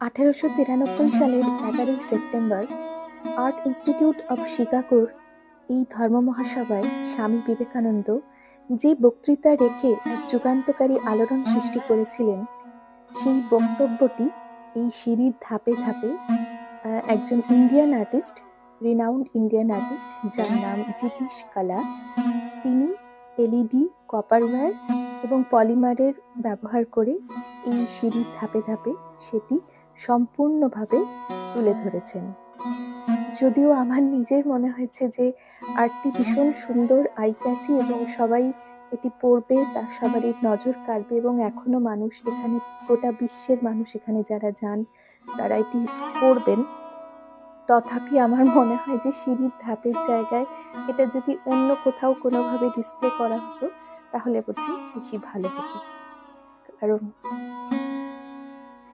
আঠেরোশো তিরানব্বই সালের এগারোই সেপ্টেম্বর আর্ট ইনস্টিটিউট অব শিকাগোর এই ধর্ম মহাসভায় স্বামী বিবেকানন্দ যে বক্তৃতা রেখে এক যুগান্তকারী আলোড়ন সৃষ্টি করেছিলেন, সেই বক্তব্যটি এই সিঁড়ির ধাপে ধাপে একজন Indian artist renowned Indian artist যার নাম জিতিশ কালা, তিনি এলইডি কপারওয়্যার এবং পলিমারের ব্যবহার করে এই সিঁড়ির ধাপে ধাপে সেটি সম্পূর্ণভাবে তুলে ধরেছেন। যদিও আমার নিজের মনে হয়েছে যে আর্টটি ভীষণ সুন্দর আই ক্যাচি এবং সবাই এটি পড়বে, তা সবারই নজর কাড়বে এবং এখনও মানুষ এখানে, গোটা বিশ্বের মানুষ এখানে যারা যান, তারা এটি পড়বেন। তথাপি আমার মনে হয় যে সিঁড়ির ধাপের জায়গায় এটা যদি অন্য কোথাও কোনোভাবে ডিসপ্লে করা হতো, তাহলে বোধহয় বেশি ভালো হতো। কারণ